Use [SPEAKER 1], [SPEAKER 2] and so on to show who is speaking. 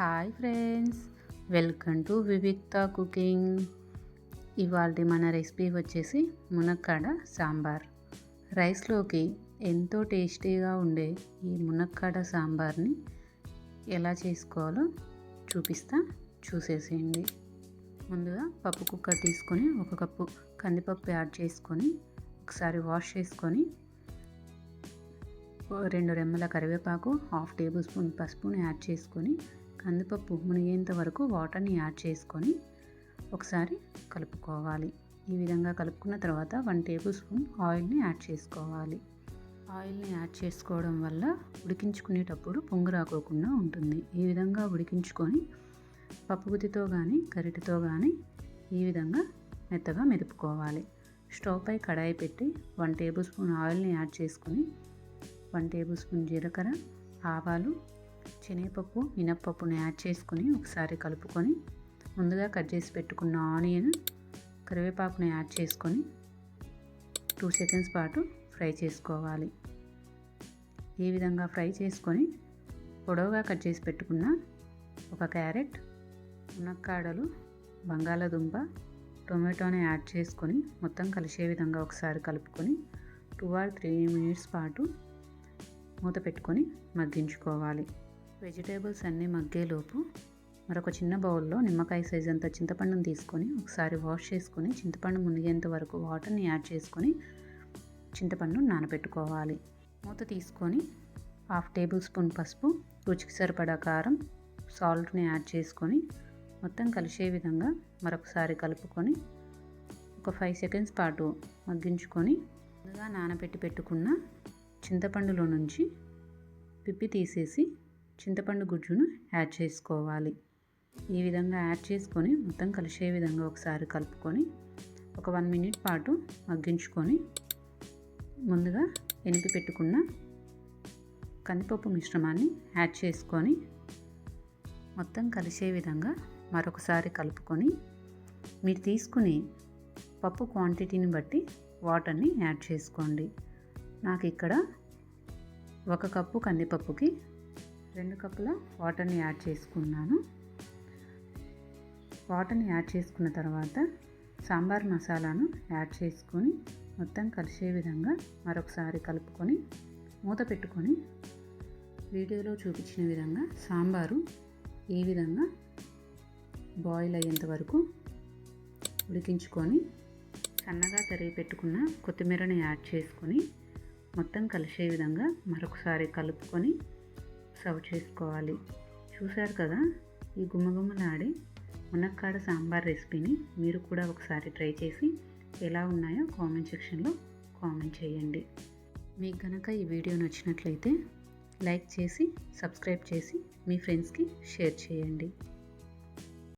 [SPEAKER 1] Hi friends welcome to Vivikta cooking ఇవాళ మన recipe వచ్చేసి మునక్కాడ సాంబార్. రైస్లోకి ఎంతో టేస్టీగా ఉండే ఈ మునక్కాడ సాంబార్ని ఎలా చేసుకోవాలో చూపిస్తా చూసేసేయండి. ముందుగా పప్పు కుక్కర్ తీసుకొని ఒక కప్పు కందిపప్పు యాడ్ చేసుకొని ఒకసారి వాష్ చేసుకొని రెండు రెమ్మల కరివేపాకు హాఫ్ టేబుల్ స్పూన్ పసుపుని యాడ్ చేసుకొని కందిపప్పు మునిగేంత వరకు వాటర్ని యాడ్ చేసుకొని ఒకసారి కలుపుకోవాలి. ఈ విధంగా కలుపుకున్న తర్వాత వన్ టేబుల్ స్పూన్ ఆయిల్ని యాడ్ చేసుకోవాలి. ఆయిల్ని యాడ్ చేసుకోవడం వల్ల ఉడికించుకునేటప్పుడు పొంగు రాకోకుండా ఉంటుంది. ఈ విధంగా ఉడికించుకొని పప్పుగుతితో కానీ కరిటితో కానీ ఈ విధంగా మెత్తగా మెదుపుకోవాలి. స్టవ్ పై కడాయి పెట్టి వన్ టేబుల్ స్పూన్ ఆయిల్ని యాడ్ చేసుకొని వన్ టేబుల్ స్పూన్ జీలకర్ర ఆవాలు శనగపప్పు మినప్పప్పుని యాడ్ చేసుకొని ఒకసారి కలుపుకొని ముందుగా కట్ చేసి పెట్టుకున్న ఆనియన్ కరివేపాకుని యాడ్ చేసుకొని టూ సెకండ్స్ పాటు ఫ్రై చేసుకోవాలి. ఈ విధంగా ఫ్రై చేసుకొని పొడవుగా కట్ చేసి పెట్టుకున్న ఒక క్యారెట్ మునక్కాడలు బంగాళదుంప టొమాటోని యాడ్ చేసుకొని మొత్తం కలిసే విధంగా ఒకసారి కలుపుకొని టూ ఆర్ త్రీ మినిట్స్ పాటు మూత పెట్టుకొని మగ్గించుకోవాలి. వెజిటేబుల్స్ అన్నీ మగ్గేలోపు మరొక చిన్న బౌల్లో నిమ్మకాయ సైజ్ అంత చింతపండుని తీసుకొని ఒకసారి వాష్ చేసుకొని చింతపండు మునిగేంత వరకు వాటర్ని యాడ్ చేసుకొని చింతపండు నానబెట్టుకోవాలి. మూత తీసుకొని హాఫ్ టేబుల్ స్పూన్ పసుపు రుచికి సరిపడా కారం సాల్ట్ని యాడ్ చేసుకొని మొత్తం కలిసే విధంగా మరొకసారి కలుపుకొని ఒక ఫైవ్ సెకండ్స్ పాటు మగ్గించుకొని ముందుగా నానబెట్టి పెట్టుకున్న చింతపండులో నుంచి పిప్పి తీసేసి చింతపండు గుజ్జును యాడ్ చేసుకోవాలి. ఈ విధంగా యాడ్ చేసుకొని మొత్తం కలిసే విధంగా ఒకసారి కలుపుకొని ఒక వన్ మినిట్ పాటు మగ్గించుకొని ముందుగా ఎనిపి పెట్టుకున్న కందిపప్పు మిశ్రమాన్ని యాడ్ చేసుకొని మొత్తం కలిసే విధంగా మరొకసారి కలుపుకొని మీరు తీసుకుని పప్పు క్వాంటిటీని బట్టి వాటర్ని యాడ్ చేసుకోండి. నాకు ఇక్కడ ఒక కప్పు కందిపప్పుకి రెండు కప్పుల వాటర్ని యాడ్ చేసుకున్నాను. వాటర్ని యాడ్ చేసుకున్న తర్వాత సాంబార్ మసాలాను యాడ్ చేసుకొని మొత్తం కలిసే విధంగా మరొకసారి కలుపుకొని మూత పెట్టుకొని వీడియోలో చూపించిన విధంగా సాంబారు ఏ విధంగా బాయిల్ అయ్యేంత వరకు ఉడికించుకొని సన్నగా తరిగి పెట్టుకున్న కొత్తిమీరని యాడ్ చేసుకొని మొత్తం కలిసే విధంగా మరొకసారి కలుపుకొని సర్వ్ చేసుకోవాలి. చూశారు కదా? ఈ గుమ్మగుమ్మలాడే మునక్కాడ సాంబార్ రెసిపీని మీరు కూడా ఒకసారి ట్రై చేసి ఎలా ఉన్నాయో కామెంట్ సెక్షన్లో కామెంట్ చేయండి. మీకు కనుక ఈ వీడియో నచ్చినట్లయితే లైక్ చేసి సబ్స్క్రైబ్ చేసి మీ ఫ్రెండ్స్కి షేర్ చేయండి.